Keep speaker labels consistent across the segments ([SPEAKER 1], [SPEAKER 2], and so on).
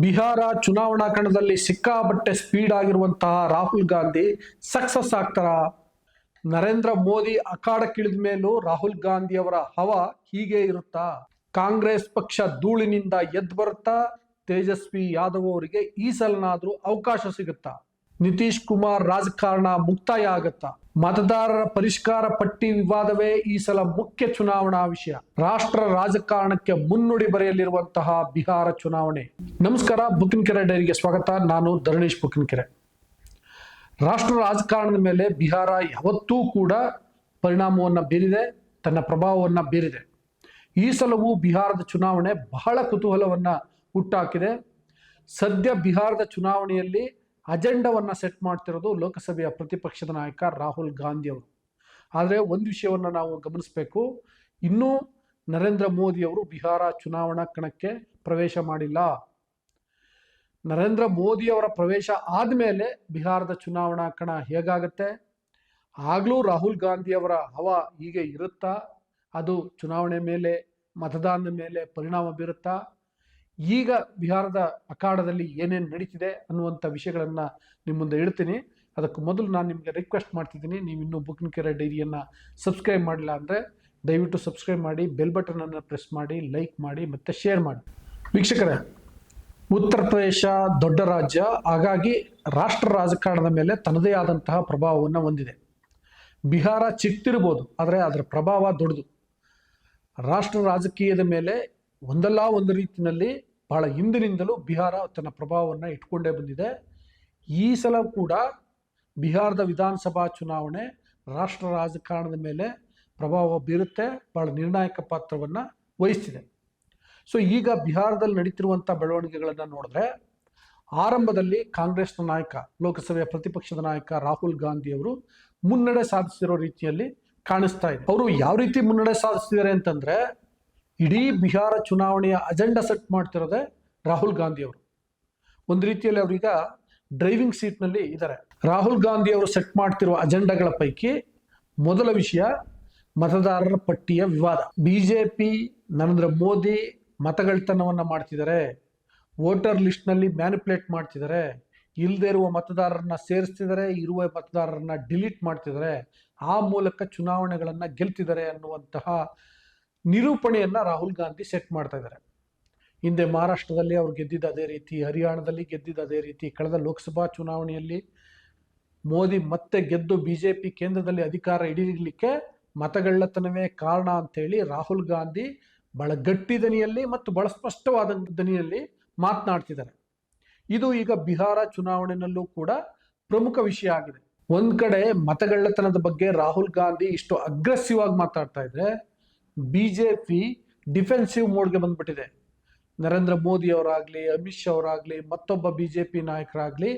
[SPEAKER 1] ಬಿಹಾರ ಚುನಾವಣಾ ಕಣದಲ್ಲಿ ಸಿಕ್ಕಾಪಟ್ಟೆ ಸ್ಪೀಡ್ ಆಗಿರುವಂತಹ ರಾಹುಲ್ ಗಾಂಧಿ ಸಕ್ಸಸ್ ಆಗ್ತಾರ. ನರೇಂದ್ರ ಮೋದಿ ಅಖಾಡಕ್ಕಿಳಿದ ಮೇಲೂ ರಾಹುಲ್ ಗಾಂಧಿ ಅವರ ಹವ ಹೀಗೆ ಇರುತ್ತಾ. ಕಾಂಗ್ರೆಸ್ ಪಕ್ಷ ಧೂಳಿನಿಂದ ಎದ್ದು ಬರುತ್ತಾ? ತೇಜಸ್ವಿ ಯಾದವ್ ಅವರಿಗೆ ಈ ಸಲನಾದ್ರೂ ಅವಕಾಶ ಸಿಗುತ್ತಾ? ನಿತೀಶ್ ಕುಮಾರ್ ರಾಜಕಾರಣ ಮುಕ್ತಾಯ ಆಗತ್ತಾ ಮತದಾರರ ಪರಿಷ್ಕಾರ ಪಟ್ಟಿ ವಿವಾದವೇ ಈ ಸಲ ಮುಖ್ಯ ಚುನಾವಣಾ ವಿಷಯ. ರಾಷ್ಟ್ರ ರಾಜಕಾರಣಕ್ಕೆ ಮುನ್ನುಡಿ ಬರೆಯಲಿರುವಂತಹ ಬಿಹಾರ ಚುನಾವಣೆ. ನಮಸ್ಕಾರ ಬುಕಿನ್ಕೆರೆ ಡೈರಿಗೆ ಸ್ವಾಗತ. ನಾನು ಧರಣೇಶ್ ಬುಕಿನ್ಕೆರೆ ರಾಷ್ಟ್ರ ರಾಜಕಾರಣದ ಮೇಲೆ ಬಿಹಾರ ಯಾವತ್ತೂ ಕೂಡ ಪರಿಣಾಮವನ್ನು ಬೀರಿದೆ, ತನ್ನ ಪ್ರಭಾವವನ್ನು ಬೀರಿದೆ. ಈ ಸಲವೂ ಬಿಹಾರದ ಚುನಾವಣೆ ಬಹಳ ಕುತೂಹಲವನ್ನ ಹುಟ್ಟಾಕಿದೆ. ಸದ್ಯ ಬಿಹಾರದ ಚುನಾವಣೆಯಲ್ಲಿ ಅಜೆಂಡವನ್ನು ಸೆಟ್ ಮಾಡ್ತಿರೋದು ಲೋಕಸಭೆಯ ಪ್ರತಿಪಕ್ಷದ ನಾಯಕ ರಾಹುಲ್ ಗಾಂಧಿ ಅವರು. ಆದರೆ ಒಂದು ವಿಷಯವನ್ನು ನಾವು ಗಮನಿಸಬೇಕು. ಇನ್ನೂ ನರೇಂದ್ರ ಮೋದಿ ಅವರು ಬಿಹಾರ ಚುನಾವಣಾ ಕಣಕ್ಕೆ ಪ್ರವೇಶ ಮಾಡಿಲ್ಲ. ನರೇಂದ್ರ ಮೋದಿ ಅವರ ಪ್ರವೇಶ ಆದಮೇಲೆ ಬಿಹಾರದ ಚುನಾವಣಾ ಕಣ ಹೇಗಾಗತ್ತೆ? ಆಗಲೂ ರಾಹುಲ್ ಗಾಂಧಿ ಅವರ ಹವ ಹೀಗೆ ಇರುತ್ತಾ? ಅದು ಚುನಾವಣೆ ಮೇಲೆ, ಮತದಾನದ ಮೇಲೆ ಪರಿಣಾಮ ಬೀರುತ್ತಾ? ಈಗ ಬಿಹಾರದ ಅಖಾಡದಲ್ಲಿ ಏನೇನು ನಡೀತಿದೆ ಅನ್ನುವಂಥ ವಿಷಯಗಳನ್ನು ನಿಮ್ಮ ಮುಂದೆ ಇಡ್ತೀನಿ ಅದಕ್ಕೆ ಮೊದಲು ನಾನು ನಿಮಗೆ ರಿಕ್ವೆಸ್ಟ್ ಮಾಡ್ತಿದ್ದೀನಿ. ನೀವು ಇನ್ನೂ ಬುಕ್ಕಿನ ಕೆರೆ ಡೈರಿಯನ್ನು ಸಬ್ಸ್ಕ್ರೈಬ್ ಮಾಡಿಲ್ಲ ಅಂದರೆ ದಯವಿಟ್ಟು ಸಬ್ಸ್ಕ್ರೈಬ್ ಮಾಡಿ ಬೆಲ್ ಬಟನನ್ನು ಪ್ರೆಸ್ ಮಾಡಿ ಲೈಕ್ ಮಾಡಿ, ಮತ್ತು ಶೇರ್ ಮಾಡಿ. ವೀಕ್ಷಕರೇ, ಉತ್ತರ ಪ್ರದೇಶ ದೊಡ್ಡ ರಾಜ್ಯ, ಹಾಗಾಗಿ ರಾಷ್ಟ್ರ ರಾಜಕಾರಣದ ಮೇಲೆ ತನ್ನದೇ ಆದಂತಹ ಪ್ರಭಾವವನ್ನು ಹೊಂದಿದೆ. ಬಿಹಾರ ಚಿಕ್ಕಿರ್ಬೋದು ಆದರೆ ಅದರ ಪ್ರಭಾವ ದೊಡ್ಡದು. ರಾಷ್ಟ್ರ ರಾಜಕೀಯದ ಮೇಲೆ ಒಂದಲ್ಲ ಒಂದು ರೀತಿಯಲ್ಲಿ ಬಹಳ ಹಿಂದಿನಿಂದಲೂ ಬಿಹಾರ ತನ್ನ ಪ್ರಭಾವವನ್ನು ಇಟ್ಕೊಂಡೇ ಬಂದಿದೆ. ಈ ಸಲ ಕೂಡ ಬಿಹಾರದ ವಿಧಾನಸಭಾ ಚುನಾವಣೆ ರಾಷ್ಟ್ರ ರಾಜಕಾರಣದ ಮೇಲೆ ಪ್ರಭಾವ ಬೀರುತ್ತೆ, ಬಹಳ ನಿರ್ಣಾಯಕ ಪಾತ್ರವನ್ನು ವಹಿಸ್ತಿದೆ. ಸೊ ಈಗ ಬಿಹಾರದಲ್ಲಿ ನಡೀತಿರುವಂಥ ಬೆಳವಣಿಗೆಗಳನ್ನು ನೋಡಿದ್ರೆ, ಆರಂಭದಲ್ಲಿ ಕಾಂಗ್ರೆಸ್ನ ನಾಯಕ, ಲೋಕಸಭೆಯ ಪ್ರತಿಪಕ್ಷದ ನಾಯಕ ರಾಹುಲ್ ಗಾಂಧಿ ಅವರು ಮುನ್ನಡೆ ಸಾಧಿಸಿರೋ ರೀತಿಯಲ್ಲಿ ಕಾಣಿಸ್ತಾ ಇದೆ. ಅವರು ಯಾವ ರೀತಿ ಮುನ್ನಡೆ ಸಾಧಿಸ್ತಿದ್ದಾರೆ ಅಂತಂದ್ರೆ ಇಡೀ ಬಿಹಾರ ಚುನಾವಣೆಯ ಅಜೆಂಡಾ ಸೆಟ್ ಮಾಡ್ತಿರೋದೆ ರಾಹುಲ್ ಗಾಂಧಿ ಅವರು. ಒಂದು ರೀತಿಯಲ್ಲಿ ಅವರೀಗ ಡ್ರೈವಿಂಗ್ ಸೀಟ್ನಲ್ಲಿ ಇದ್ದಾರೆ ರಾಹುಲ್ ಗಾಂಧಿ ಅವರು ಸೆಟ್ ಮಾಡ್ತಿರುವ ಅಜೆಂಡಾಗಳ ಪೈಕಿ ಮೊದಲ ವಿಷಯ ಮತದಾರರ ಪಟ್ಟಿಯ ವಿವಾದ. ಬಿಜೆಪಿ ನರೇಂದ್ರ ಮೋದಿ ಮತಗಳ್ತನವನ್ನು ಮಾಡ್ತಿದ್ದಾರೆ. ವೋಟರ್ ಲಿಸ್ಟ್ನಲ್ಲಿ ಮ್ಯಾನಿಪುಲೇಟ್ ಮಾಡ್ತಿದ್ದಾರೆ. ಇಲ್ಲದೆ ಇರುವ ಮತದಾರರನ್ನ ಸೇರಿಸ್ತಿದ್ದಾರೆ, ಇರುವ ಮತದಾರರನ್ನ ಡಿಲೀಟ್ ಮಾಡ್ತಿದ್ದಾರೆ. ಆ ಮೂಲಕ ಚುನಾವಣೆಗಳನ್ನು ಗೆಲ್ತಿದ್ದಾರೆ ಅನ್ನುವಂತಹ ನಿರೂಪಣೆಯನ್ನ ರಾಹುಲ್ ಗಾಂಧಿ ಸೆಟ್ ಮಾಡ್ತಾ ಇದ್ದಾರೆ ಹಿಂದೆ ಮಹಾರಾಷ್ಟ್ರದಲ್ಲಿ ಅವ್ರು ಗೆದ್ದಿದ್ದ ಅದೇ ರೀತಿ, ಹರಿಯಾಣದಲ್ಲಿ ಗೆದ್ದಿದ್ದ ಅದೇ ರೀತಿ, ಕಳೆದ ಲೋಕಸಭಾ ಚುನಾವಣೆಯಲ್ಲಿ ಮೋದಿ ಮತ್ತೆ ಗೆದ್ದು ಬಿ ಜೆ ಪಿ ಕೇಂದ್ರದಲ್ಲಿ ಅಧಿಕಾರ ಹಿಡಿಯಲಿಕ್ಕೆ ಮತಗಳ್ಳತನವೇ ಕಾರಣ ಅಂತೇಳಿ ರಾಹುಲ್ ಗಾಂಧಿ ಬಹಳ ಗಟ್ಟಿ ದನಿಯಲ್ಲಿ ಮತ್ತು ಬಹಳ ಸ್ಪಷ್ಟವಾದ ದನಿಯಲ್ಲಿ ಮಾತನಾಡ್ತಿದ್ದಾರೆ. ಇದು ಈಗ ಬಿಹಾರ ಚುನಾವಣೆಯಲ್ಲೂ ಕೂಡ ಪ್ರಮುಖ ವಿಷಯ ಆಗಿದೆ. ಒಂದ್ ಕಡೆ ಮತಗಳ್ಳತನದ ಬಗ್ಗೆ ರಾಹುಲ್ ಗಾಂಧಿ ಇಷ್ಟು ಅಗ್ರೆಸಿವ್ ಆಗಿ ಮಾತಾಡ್ತಾ ಇದ್ರೆ ಬಿಜೆಪಿ ಡಿಫೆನ್ಸಿವ್ ಮೋಡ್ಗೆ ಬಂದ್ಬಿಟ್ಟಿದೆ. ನರೇಂದ್ರ ಮೋದಿ ಅವರಾಗ್ಲಿ, ಅಮಿತ್ ಶಾ ಅವರಾಗ್ಲಿ, ಮತ್ತೊಬ್ಬ ಬಿಜೆಪಿ ನಾಯಕರಾಗ್ಲಿ,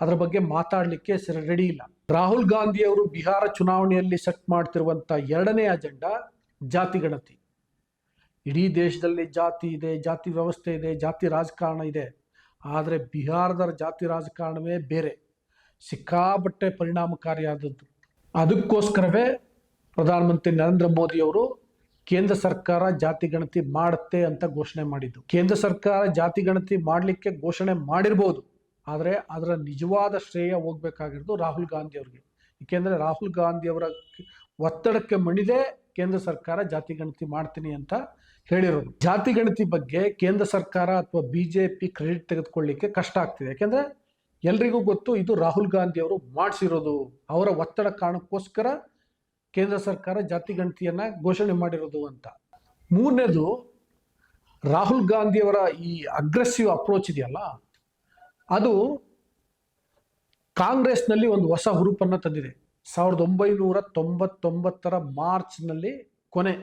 [SPEAKER 1] ಅದರ ಬಗ್ಗೆ ಮಾತಾಡಲಿಕ್ಕೆ ರೆಡಿ ಇಲ್ಲ. ರಾಹುಲ್ ಗಾಂಧಿ ಅವರು ಬಿಹಾರ ಚುನಾವಣೆಯಲ್ಲಿ ಸೆಟ್ ಮಾಡ್ತಿರುವಂತ ಎರಡನೇ ಅಜೆಂಡಾ ಜಾತಿ ಗಣತಿ. ಇಡೀ ದೇಶದಲ್ಲಿ ಜಾತಿ ಇದೆ, ಜಾತಿ ವ್ಯವಸ್ಥೆ ಇದೆ, ಜಾತಿ ರಾಜಕಾರಣ ಇದೆ. ಆದರೆ ಬಿಹಾರದ ಜಾತಿ ರಾಜಕಾರಣವೇ ಬೇರೆ. ಸಿಕ್ಕಾಬಟ್ಟೆ ಪರಿಣಾಮಕಾರಿಯಾದದ್ದು. ಅದಕ್ಕೋಸ್ಕರವೇ ಪ್ರಧಾನಮಂತ್ರಿ ನರೇಂದ್ರ ಮೋದಿ ಅವರು ಕೇಂದ್ರ ಸರ್ಕಾರ ಜಾತಿ ಗಣತಿ ಮಾಡುತ್ತೆ ಅಂತ ಘೋಷಣೆ ಮಾಡಿದ್ದು. ಕೇಂದ್ರ ಸರ್ಕಾರ ಜಾತಿ ಗಣತಿ ಮಾಡಲಿಕ್ಕೆ ಘೋಷಣೆ ಮಾಡಿರ್ಬೋದು. ಆದರೆ ಅದರ ನಿಜವಾದ ಶ್ರೇಯ ಹೋಗ್ಬೇಕಾಗಿರೋದು ರಾಹುಲ್ ಗಾಂಧಿ ಅವರಿಗೆ. ಏಕೆಂದರೆ ರಾಹುಲ್ ಗಾಂಧಿ ಅವರ ಒತ್ತಡಕ್ಕೆ ಮಣಿದೇ ಕೇಂದ್ರ ಸರ್ಕಾರ ಜಾತಿ ಗಣತಿ ಮಾಡ್ತೀನಿ ಅಂತ ಹೇಳಿರೋದು. ಜಾತಿ ಗಣತಿ ಬಗ್ಗೆ ಕೇಂದ್ರ ಸರ್ಕಾರ ಅಥವಾ ಬಿ ಜೆ ಪಿ ಕ್ರೆಡಿಟ್ ತೆಗೆದುಕೊಳ್ಳಿಕ್ಕೆ ಕಷ್ಟ ಆಗ್ತಿದೆ. ಯಾಕೆಂದ್ರೆ ಎಲ್ರಿಗೂ ಗೊತ್ತು ಇದು ರಾಹುಲ್ ಗಾಂಧಿ ಅವರು ಮಾಡಿಸಿರೋದು. ಅವರ ಒತ್ತಡ ಕಾರಣಕ್ಕೋಸ್ಕರ ಕೇಂದ್ರ ಸರ್ಕಾರ ಜಾತಿ ಗಣತಿಯನ್ನ ಘೋಷಣೆ ಮಾಡಿರೋದು ಅಂತ. ಮೂರನೇದು, ರಾಹುಲ್ ಗಾಂಧಿ ಅವರ ಈ ಅಗ್ರೆಸಿವ್ ಅಪ್ರೋಚ್ ಇದೆಯಲ್ಲ, ಅದು ಕಾಂಗ್ರೆಸ್ನಲ್ಲಿ ಒಂದು ಹೊಸ ಹುರುಪನ್ನು ತಂದಿದೆ. ಸಾವಿರದ ಒಂಬೈನೂರ ತೊಂಬತ್ತೊಂಬತ್ತರ ಮಾರ್ಚ್ನಲ್ಲಿ ಕೊನೆ,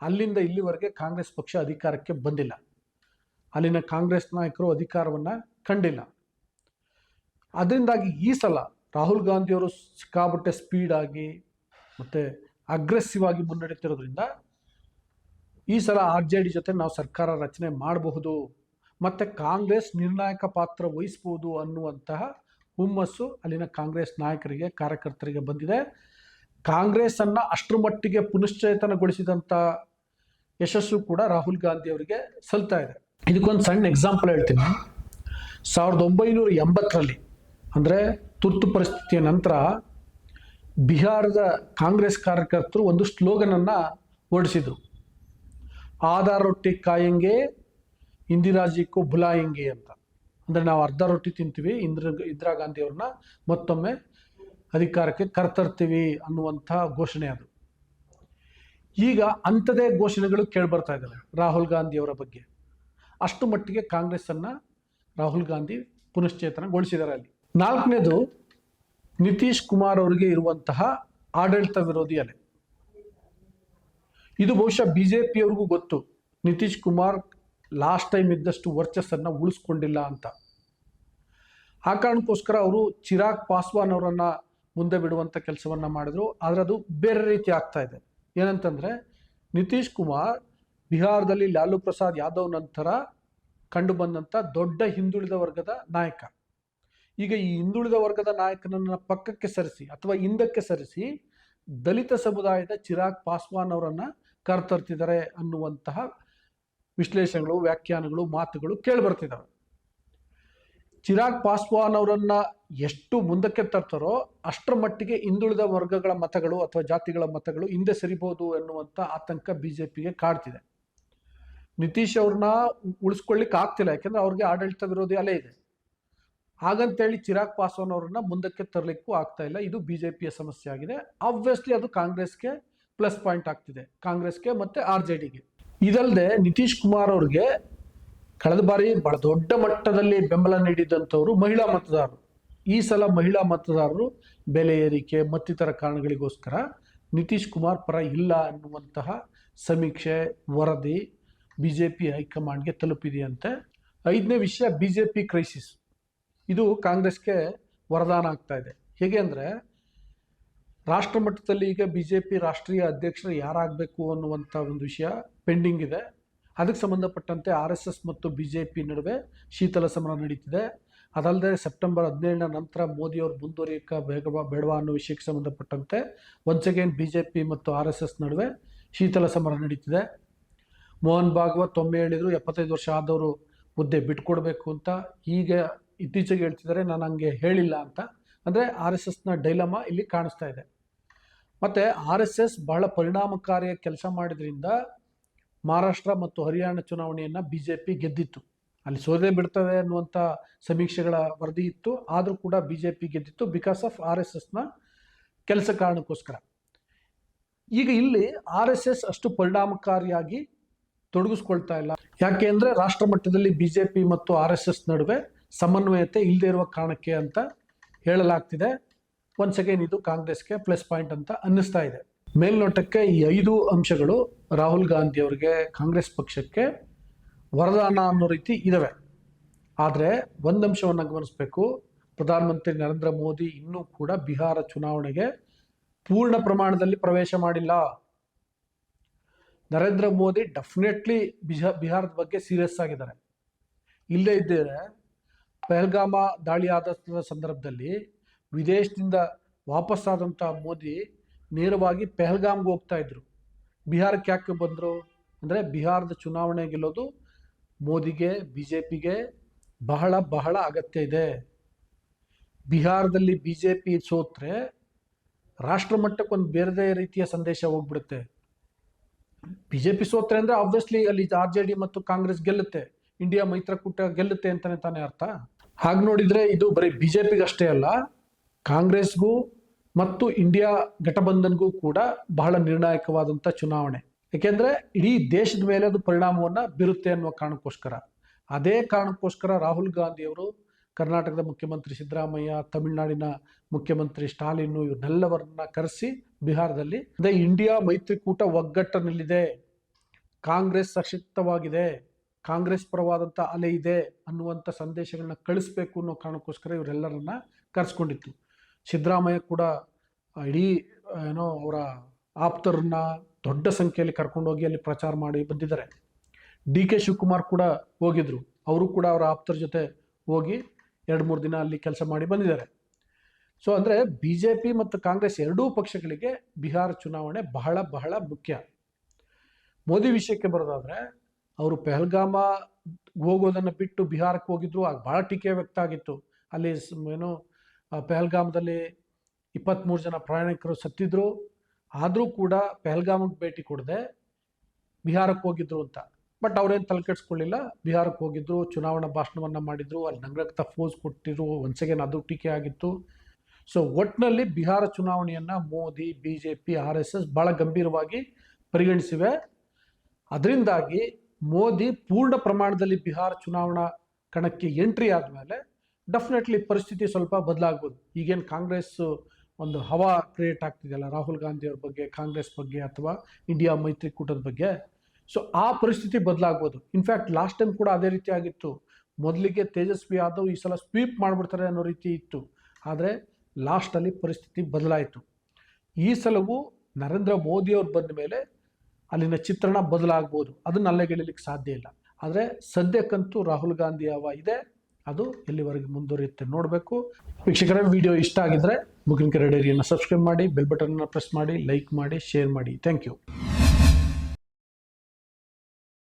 [SPEAKER 1] ಅಲ್ಲಿಂದ ಇಲ್ಲಿವರೆಗೆ ಕಾಂಗ್ರೆಸ್ ಪಕ್ಷ ಅಧಿಕಾರಕ್ಕೆ ಬಂದಿಲ್ಲ. ಅಲ್ಲಿನ ಕಾಂಗ್ರೆಸ್ ನಾಯಕರು ಅಧಿಕಾರವನ್ನು ಕಂಡಿಲ್ಲ. ಅದರಿಂದಾಗಿ ಈ ಸಲ ರಾಹುಲ್ ಗಾಂಧಿಯವರು ಸಿಕ್ಕಾಬಟ್ಟೆ ಸ್ಪೀಡ್ ಆಗಿ ಮತ್ತು ಅಗ್ರೆಸಿವ್ ಆಗಿ ಮುನ್ನಡೀತಿರೋದ್ರಿಂದ ಈ ಸಲ ಆರ್ ಜೆ ಡಿ ಜೊತೆ ನಾವು ಸರ್ಕಾರ ರಚನೆ ಮಾಡಬಹುದು, ಮತ್ತು ಕಾಂಗ್ರೆಸ್ ನಿರ್ಣಾಯಕ ಪಾತ್ರ ವಹಿಸ್ಬೋದು ಅನ್ನುವಂತಹ ಹುಮ್ಮಸ್ಸು ಅಲ್ಲಿನ ಕಾಂಗ್ರೆಸ್ ನಾಯಕರಿಗೆ, ಕಾರ್ಯಕರ್ತರಿಗೆ ಬಂದಿದೆ. ಕಾಂಗ್ರೆಸ್ಸನ್ನು ಅಷ್ಟರ ಮಟ್ಟಿಗೆ ಪುನಶ್ಚೇತನಗೊಳಿಸಿದಂಥ ಯಶಸ್ಸು ಕೂಡ ರಾಹುಲ್ ಗಾಂಧಿ ಅವರಿಗೆ ಸಲ್ತಾ ಇದೆ. ಇದಕ್ಕೊಂದು ಸಣ್ಣ ಎಕ್ಸಾಂಪಲ್ ಹೇಳ್ತೀನಿ. ಸಾವಿರದ ಒಂಬೈನೂರ ಎಂಬತ್ತರಲ್ಲಿ ಅಂದರೆ ತುರ್ತು ಪರಿಸ್ಥಿತಿಯ ನಂತರ ಬಿಹಾರದ ಕಾಂಗ್ರೆಸ್ ಕಾರ್ಯಕರ್ತರು ಒಂದು ಸ್ಲೋಗನನ್ನು ಹೊರಡಿಸಿದರು. ಆಧಾರ್ ರೊಟ್ಟಿ ಕಾಯಂಗೆ ಇಂದಿರಾಜಿಕ್ಕೂ ಬುಲಾಯಂಗೆ ಅಂತ. ಅಂದರೆ ನಾವು ಅರ್ಧ ರೊಟ್ಟಿ ತಿಂತೀವಿ, ಇಂದಿರಾ ಇಂದಿರಾ ಗಾಂಧಿಯವ್ರನ್ನ ಮತ್ತೊಮ್ಮೆ ಅಧಿಕಾರಕ್ಕೆ ಕರ್ತರ್ತೀವಿ ಅನ್ನುವಂಥ ಘೋಷಣೆ ಅದು. ಈಗ ಅಂಥದೇ ಘೋಷಣೆಗಳು ಕೇಳಿಬರ್ತಾ ಇದ್ದಾವೆ ರಾಹುಲ್ ಗಾಂಧಿಯವರ ಬಗ್ಗೆ. ಅಷ್ಟು ಮಟ್ಟಿಗೆ ಕಾಂಗ್ರೆಸ್ಸನ್ನು ರಾಹುಲ್ ಗಾಂಧಿ ಪುನಶ್ಚೇತನಗೊಳಿಸಿದ್ದಾರೆ ಅಲ್ಲಿ. ನಾಲ್ಕನೇದು ನಿತೀಶ್ ಕುಮಾರ್ ಅವರಿಗೆ ಇರುವಂತಹ ಆಡಳಿತ ವಿರೋಧಿ ಅಲೆ. ಇದು ಬಹುಶಃ ಬಿ ಜೆ ಪಿಯವ್ರಿಗೂ ಗೊತ್ತು. ನಿತೀಶ್ ಕುಮಾರ್ ಲಾಸ್ಟ್ ಟೈಮ್ ಇದ್ದಷ್ಟು ವರ್ಚಸ್ಸನ್ನು ಉಳಿಸ್ಕೊಂಡಿಲ್ಲ ಅಂತ. ಆ ಕಾರಣಕ್ಕೋಸ್ಕರ ಅವರು ಚಿರಾಗ್ ಪಾಸ್ವಾನ್ ಅವರನ್ನು ಮುಂದೆ ಬಿಡುವಂಥ ಕೆಲಸವನ್ನು ಮಾಡಿದ್ರು. ಆದರೆ ಅದು ಬೇರೆ ರೀತಿ ಆಗ್ತಾ ಇದೆ. ಏನಂತಂದ್ರೆ, ನಿತೀಶ್ ಕುಮಾರ್ ಬಿಹಾರದಲ್ಲಿ ಲಾಲು ಪ್ರಸಾದ್ ಯಾದವ್ ನಂತರ ಕಂಡು ಬಂದಂಥ ದೊಡ್ಡ ಹಿಂದುಳಿದ ವರ್ಗದ ನಾಯಕ. ಈಗ ಈ ಹಿಂದುಳಿದ ವರ್ಗದ ನಾಯಕನನ್ನ ಪಕ್ಕಕ್ಕೆ ಸರಿಸಿ ಅಥವಾ ಹಿಂದಕ್ಕೆ ಸರಿಸಿ ದಲಿತ ಸಮುದಾಯದ ಚಿರಾಗ್ ಪಾಸ್ವಾನ್ ಅವರನ್ನ ಕರ್ತರ್ತಿದ್ದಾರೆ ಅನ್ನುವಂತಹ ವಿಶ್ಲೇಷಣೆಗಳು, ವ್ಯಾಖ್ಯಾನಗಳು, ಮಾತುಗಳು ಕೇಳಿಬರ್ತಿದ್ದಾವೆ ಚಿರಾಗ್ ಪಾಸ್ವಾನ್ ಅವರನ್ನ ಎಷ್ಟು ಮುಂದಕ್ಕೆ ತರ್ತಾರೋ ಅಷ್ಟರ ಮಟ್ಟಿಗೆ ಹಿಂದುಳಿದ ವರ್ಗಗಳ ಮತಗಳು ಅಥವಾ ಜಾತಿಗಳ ಮತಗಳು ಹಿಂದೆ ಸರಿಬಹುದು ಎನ್ನುವಂಥ ಆತಂಕ ಬಿಜೆಪಿಗೆ ಕಾಡ್ತಿದೆ. ನಿತೀಶ್ ಅವ್ರನ್ನ ಉಳಿಸ್ಕೊಳ್ಳಿಕ್ಕೆ ಆಗ್ತಿಲ್ಲ ಯಾಕೆಂದ್ರೆ ಅವ್ರಿಗೆ ಆಡಳಿತ ವಿರೋಧಿ ಅಲೆ ಇದೆ. ಹಾಗಂತೇಳಿ ಚಿರಾಗ್ ಪಾಸ್ವಾನ್ ಅವರನ್ನ ಮುಂದಕ್ಕೆ ತರಲಿಕ್ಕೂ ಆಗ್ತಾ ಇಲ್ಲ. ಇದು ಬಿಜೆಪಿಯ ಸಮಸ್ಯೆ ಆಗಿದೆ. ಆಬ್ವಿಯಸ್ಲಿ ಅದು ಕಾಂಗ್ರೆಸ್ಗೆ ಪ್ಲಸ್ ಪಾಯಿಂಟ್ ಆಗ್ತಿದೆ. ಕಾಂಗ್ರೆಸ್ಗೆ ಮತ್ತೆ ಆರ್ ಜೆ ಡಿಗೆ. ಇದಲ್ಲದೆ ನಿತೀಶ್ ಕುಮಾರ್ ಅವ್ರಿಗೆ ಕಳೆದ ಬಾರಿ ಬಹಳ ದೊಡ್ಡ ಮಟ್ಟದಲ್ಲಿ ಬೆಂಬಲ ನೀಡಿದಂಥವರು ಮಹಿಳಾ ಮತದಾರರು. ಈ ಸಲ ಮಹಿಳಾ ಮತದಾರರು ಬೆಲೆ ಏರಿಕೆ ಮತ್ತಿತರ ಕಾರಣಗಳಿಗೋಸ್ಕರ ನಿತೀಶ್ ಕುಮಾರ್ ಪರ ಇಲ್ಲ ಅನ್ನುವಂತಹ ಸಮೀಕ್ಷೆ, ವರದಿ ಬಿ ಜೆ ಪಿ ಹೈಕಮಾಂಡ್ಗೆ ತಲುಪಿದೆಯಂತೆ. ಐದನೇ ವಿಷಯ ಬಿ ಜೆ ಪಿ ಕ್ರೈಸಿಸ್ ಇದು ಕಾಂಗ್ರೆಸ್ಗೆ ವರದಾನ ಆಗ್ತಾ ಇದೆ. ಹೇಗೆ ಅಂದರೆ, ರಾಷ್ಟ್ರ ಮಟ್ಟದಲ್ಲಿ ಈಗ ಬಿ ಜೆ ಪಿ ರಾಷ್ಟ್ರೀಯ ಅಧ್ಯಕ್ಷರು ಯಾರಾಗಬೇಕು ಅನ್ನುವಂಥ ಒಂದು ವಿಷಯ ಪೆಂಡಿಂಗ್ ಇದೆ. ಅದಕ್ಕೆ ಸಂಬಂಧಪಟ್ಟಂತೆ ಆರ್ ಎಸ್ ಎಸ್ ಮತ್ತು ಬಿ ಜೆ ಪಿ ನಡುವೆ ಶೀತಲ ಸಮರ ನಡೀತಿದೆ. ಅದಲ್ಲದೆ ಸೆಪ್ಟೆಂಬರ್ ಹದಿನೇಳನ ನಂತರ ಮೋದಿಯವರು ಮುಂದುವರಿಯಕ್ಕೆ ಬೇಗವಾ ಬೇಡವಾ ಅನ್ನೋ ವಿಷಯಕ್ಕೆ ಸಂಬಂಧಪಟ್ಟಂತೆ once again B J P ಮತ್ತು ಆರ್ ಎಸ್ ಎಸ್ ನಡುವೆ ಶೀತಲ ಸಮರ ನಡೀತಿದೆ. ಮೋಹನ್ ಭಾಗವತ್ ಒಮ್ಮೆ ಹೇಳಿದರು, ಎಪ್ಪತ್ತೈದು ವರ್ಷ ಆದವರು ಹುದ್ದೆ ಬಿಟ್ಕೊಡ್ಬೇಕು ಅಂತ. ಈಗ ಇತ್ತೀಚೆಗೆ ಹೇಳ್ತಿದ್ದಾರೆ, ನಾನು ಹಂಗೆ ಹೇಳಿಲ್ಲ ಅಂತ. ಅಂದರೆ ಆರ್ ಎಸ್ ಎಸ್ನ ಡೈಲಮ ಇಲ್ಲಿ ಕಾಣಿಸ್ತಾ ಇದೆ. ಮತ್ತು ಆರ್ ಎಸ್ ಎಸ್ ಬಹಳ ಪರಿಣಾಮಕಾರಿಯ ಕೆಲಸ ಮಾಡಿದ್ರಿಂದ ಮಹಾರಾಷ್ಟ್ರ ಮತ್ತು ಹರಿಯಾಣ ಚುನಾವಣೆಯನ್ನು ಬಿ ಜೆ ಪಿ ಗೆದ್ದಿತ್ತು. ಅಲ್ಲಿ ಸೋದೆ ಬಿಡ್ತವೆ ಅನ್ನುವಂಥ ಸಮೀಕ್ಷೆಗಳ ವರದಿ ಇತ್ತು. ಆದರೂ ಕೂಡ ಬಿ ಜೆ ಪಿ ಗೆದ್ದಿತ್ತು ಬಿಕಾಸ್ ಆಫ್ ಆರ್ ಎಸ್ ಎಸ್ನ ಕೆಲಸ ಕಾರಣಕ್ಕೋಸ್ಕರ. ಈಗ ಇಲ್ಲಿ ಆರ್ ಎಸ್ ಎಸ್ ಅಷ್ಟು ಪರಿಣಾಮಕಾರಿಯಾಗಿ ತೊಡಗಿಸ್ಕೊಳ್ತಾ ಇಲ್ಲ. ಯಾಕೆ ಅಂದರೆ ರಾಷ್ಟ್ರ ಮಟ್ಟದಲ್ಲಿ ಬಿ ಜೆ ಪಿ ಮತ್ತು ಆರ್ ಎಸ್ ಎಸ್ ನಡುವೆ ಸಮನ್ವಯತೆ ಇಲ್ಲದೆ ಇರುವ ಕಾರಣಕ್ಕೆ ಅಂತ ಹೇಳಲಾಗ್ತಿದೆ. ಒನ್ಸ್ ಅಗೇನ್ ಇದು ಕಾಂಗ್ರೆಸ್ಗೆ ಪ್ಲಸ್ ಪಾಯಿಂಟ್ ಅಂತ ಅನ್ನಿಸ್ತಾ ಇದೆ. ಮೇಲ್ನೋಟಕ್ಕೆ ಈ ಐದು ಅಂಶಗಳು ರಾಹುಲ್ ಗಾಂಧಿ ಅವರಿಗೆ ಕಾಂಗ್ರೆಸ್ ಪಕ್ಷಕ್ಕೆ ವರದಾನ ಅನ್ನೋ ರೀತಿ ಇದಾವೆ. ಆದರೆ ಒಂದು ಅಂಶವನ್ನು ಗಮನಿಸಬೇಕು. ಪ್ರಧಾನಮಂತ್ರಿ ನರೇಂದ್ರ ಮೋದಿ ಇನ್ನೂ ಕೂಡ ಬಿಹಾರ ಚುನಾವಣೆಗೆ ಪೂರ್ಣ ಪ್ರಮಾಣದಲ್ಲಿ ಪ್ರವೇಶ ಮಾಡಿಲ್ಲ. ನರೇಂದ್ರ ಮೋದಿ ಡೆಫಿನೆಟ್ಲಿ ಬಿಹಾ ಬಿಹಾರದ ಬಗ್ಗೆ ಸೀರಿಯಸ್ ಆಗಿದ್ದಾರೆ. ಇಲ್ಲೇ ಇದ್ದರೆ ಪಹಲ್ಗಾಮ ದಾಳಿ ಆದ ಸಂದರ್ಭದಲ್ಲಿ ವಿದೇಶದಿಂದ ವಾಪಸ್ಸಾದಂಥ ಮೋದಿ ನೇರವಾಗಿ ಪೆಹಲ್ಗಾಮ್ಗೆ ಹೋಗ್ತಾ ಇದ್ರು. ಬಿಹಾರಕ್ಕೆ ಯಾಕೆ ಬಂದರು? ಅಂದರೆ ಬಿಹಾರದ ಚುನಾವಣೆ ಗೆಲ್ಲೋದು ಮೋದಿಗೆ ಬಿ ಜೆ ಪಿಗೆ ಬಹಳ ಬಹಳ ಅಗತ್ಯ ಇದೆ. ಬಿಹಾರದಲ್ಲಿ ಬಿ ಜೆ ಪಿ ಸೋತ್ರೆ ರಾಷ್ಟ್ರ ಮಟ್ಟಕ್ಕೆ ಒಂದು ಬೇರೆದೇ ರೀತಿಯ ಸಂದೇಶ ಹೋಗ್ಬಿಡುತ್ತೆ. ಬಿ ಜೆ ಪಿ ಸೋತ್ರೆ ಅಂದರೆ ಆಬ್ವಿಯಸ್ಲಿ ಅಲ್ಲಿ ಆರ್ ಜೆ ಡಿ ಮತ್ತು ಕಾಂಗ್ರೆಸ್ ಗೆಲ್ಲುತ್ತೆ. ಇಂಡಿಯಾ ಮೈತ್ರಕೂಟ ಗೆಲ್ಲುತ್ತೆ ಅಂತಲೇ ತಾನೇ ಅರ್ಥ? ಹಾಗೆ ನೋಡಿದರೆ ಇದು ಬರೀ ಬಿ ಜೆ ಪಿಗೆ ಅಲ್ಲ, ಕಾಂಗ್ರೆಸ್ಗೂ ಮತ್ತು ಇಂಡಿಯಾ ಘಟಬಂಧನ್ಗೂ ಕೂಡ ಬಹಳ ನಿರ್ಣಾಯಕವಾದಂಥ ಚುನಾವಣೆ. ಯಾಕೆಂದ್ರೆ ಇಡೀ ದೇಶದ ಮೇಲೆ ಅದು ಪರಿಣಾಮವನ್ನು ಬೀರುತ್ತೆ ಅನ್ನುವ ಕಾರಣಕ್ಕೋಸ್ಕರ. ಅದೇ ಕಾರಣಕ್ಕೋಸ್ಕರ ರಾಹುಲ್ ಗಾಂಧಿ ಅವರು ಕರ್ನಾಟಕದ ಮುಖ್ಯಮಂತ್ರಿ ಸಿದ್ದರಾಮಯ್ಯ, ತಮಿಳುನಾಡಿನ ಮುಖ್ಯಮಂತ್ರಿ ಸ್ಟಾಲಿನ್ ಇವನ್ನೆಲ್ಲವರನ್ನ ಕರೆಸಿ ಬಿಹಾರದಲ್ಲಿ, ಅದೇ ಇಂಡಿಯಾ ಮೈತ್ರಿಕೂಟ ಒಗ್ಗಟ್ಟನಲ್ಲಿದೆ, ಕಾಂಗ್ರೆಸ್ ಸಶಕ್ತವಾಗಿದೆ ಕಾಂಗ್ರೆಸ್ ಪರವಾದಂಥ ಅಲೆ ಇದೆ ಅನ್ನುವಂಥ ಸಂದೇಶಗಳನ್ನ ಕಳಿಸ್ಬೇಕು ಅನ್ನೋ ಕಾರಣಕ್ಕೋಸ್ಕರ ಇವರೆಲ್ಲರನ್ನ ಕರೆಸ್ಕೊಂಡಿತ್ತು. ಸಿದ್ದರಾಮಯ್ಯ ಕೂಡ ಇಡೀ ಏನೋ ಅವರ ಆಪ್ತರನ್ನ ದೊಡ್ಡ ಸಂಖ್ಯೆಯಲ್ಲಿ ಕರ್ಕೊಂಡೋಗಿ ಅಲ್ಲಿ ಪ್ರಚಾರ ಮಾಡಿ ಬಂದಿದ್ದಾರೆ. ಡಿ ಕೆ ಶಿವಕುಮಾರ್ ಕೂಡ ಹೋಗಿದ್ರು. ಅವರು ಕೂಡ ಅವರ ಆಪ್ತರ ಜೊತೆ ಹೋಗಿ ಎರಡು ಮೂರು ದಿನ ಅಲ್ಲಿ ಕೆಲಸ ಮಾಡಿ ಬಂದಿದ್ದಾರೆ. ಸೊ, ಅಂದರೆ ಬಿ ಜೆ ಪಿ ಮತ್ತು ಕಾಂಗ್ರೆಸ್ ಎರಡೂ ಪಕ್ಷಗಳಿಗೆ ಬಿಹಾರ ಚುನಾವಣೆ ಬಹಳ ಬಹಳ ಮುಖ್ಯ. ಮೋದಿ ವಿಷಯಕ್ಕೆ ಬರೋದಾದ್ರೆ ಅವರು ಪೆಹಲ್ಗಾಮ ಹೋಗೋದನ್ನು ಬಿಟ್ಟು ಬಿಹಾರಕ್ಕೆ ಹೋಗಿದ್ರು, ಆಗ ಭಾಳ ಟೀಕೆ ವ್ಯಕ್ತ ಆಗಿತ್ತು. ಅಲ್ಲಿ ಏನು ಪೆಹಲ್ಗಾಮದಲ್ಲಿ ಇಪ್ಪತ್ತ್ಮೂರು ಜನ ಪ್ರಯಾಣಿಕರು ಸತ್ತಿದ್ರು. ಆದರೂ ಕೂಡ ಪೆಹಲ್ಗಾಮಕ್ಕೆ ಭೇಟಿ ಕೊಡದೆ ಬಿಹಾರಕ್ಕೆ ಹೋಗಿದ್ರು ಅಂತ. ಬಟ್ ಅವ್ರೇನು ತಲೆಕೆಡ್ಸ್ಕೊಳ್ಳಿಲ್ಲ. ಬಿಹಾರಕ್ಕೆ ಹೋಗಿದ್ರು, ಚುನಾವಣಾ ಭಾಷಣವನ್ನು ಮಾಡಿದ್ರು, ಅಲ್ಲಿ ನಂಗ್ರಕ್ತ ಫೋಸ್ ಕೊಟ್ಟಿದ್ರು ಒನ್ಸ್ ಅದು ಟೀಕೆ ಆಗಿತ್ತು. ಸೊ ಒಟ್ಟಿನಲ್ಲಿ ಬಿಹಾರ ಚುನಾವಣೆಯನ್ನು Modi B J P R S S ಭಾಳ ಗಂಭೀರವಾಗಿ ಪರಿಗಣಿಸಿವೆ. ಅದರಿಂದಾಗಿ ಮೋದಿ ಪೂರ್ಣ ಪ್ರಮಾಣದಲ್ಲಿ ಬಿಹಾರ ಚುನಾವಣಾ ಕಣಕ್ಕೆ ಎಂಟ್ರಿ ಆದಮೇಲೆ ಡೆಫಿನೆಟ್ಲಿ ಪರಿಸ್ಥಿತಿ ಸ್ವಲ್ಪ ಬದಲಾಗ್ಬೋದು. ಈಗೇನು ಕಾಂಗ್ರೆಸ್ ಒಂದು ಹವಾ ಕ್ರಿಯೇಟ್ ಆಗ್ತಿದೆಯಲ್ಲ, ರಾಹುಲ್ ಗಾಂಧಿ ಅವ್ರ ಬಗ್ಗೆ, ಕಾಂಗ್ರೆಸ್ ಬಗ್ಗೆ ಅಥವಾ ಇಂಡಿಯಾ ಮೈತ್ರಿಕೂಟದ ಬಗ್ಗೆ. ಸೊ ಆ ಪರಿಸ್ಥಿತಿ ಬದಲಾಗ್ಬೋದು. ಇನ್ಫ್ಯಾಕ್ಟ್ ಲಾಸ್ಟ್ ಟೈಮ್ ಕೂಡ ಅದೇ ರೀತಿ ಆಗಿತ್ತು. ಮೊದಲಿಗೆ ತೇಜಸ್ವಿ ಯಾದವ್ ಈ ಸಲ ಸ್ವೀಪ್ ಮಾಡಿಬಿಡ್ತಾರೆ ಅನ್ನೋ ರೀತಿ ಇತ್ತು. ಆದರೆ ಲಾಸ್ಟಲ್ಲಿ ಪರಿಸ್ಥಿತಿ ಬದಲಾಯಿತು. ಈ ಸಲವೂ ನರೇಂದ್ರ ಮೋದಿ ಅವ್ರು ಬಂದ ಮೇಲೆ ಅಲ್ಲಿನ ಚಿತ್ರಣ ಬದಲಾಗ್ಬೋದು. ಅದನ್ನ ಅಲ್ಲಗೆಳಲಿಕ್ಕೆ ಸಾಧ್ಯ ಇಲ್ಲ. ಆದರೆ ಸದ್ಯಕ್ಕಂತೂ ರಾಹುಲ್ ಗಾಂಧಿ ಯಾವ ಇದೆ, ಅದು ಎಲ್ಲಿವರೆಗೆ ಮುಂದುವರಿಯುತ್ತೆ ನೋಡಬೇಕು. ವೀಕ್ಷಕರ, ವಿಡಿಯೋ ಇಷ್ಟ ಆಗಿದ್ರೆ ಮುಗಿನ ಕೆರೆಡೇರಿಯನ್ನು ಸಬ್ಸ್ಕ್ರೈಬ್ ಮಾಡಿ, ಬೆಲ್ ಬಟನ್ನ ಪ್ರೆಸ್ ಮಾಡಿ, ಲೈಕ್ ಮಾಡಿ, ಶೇರ್ ಮಾಡಿ. Thank you.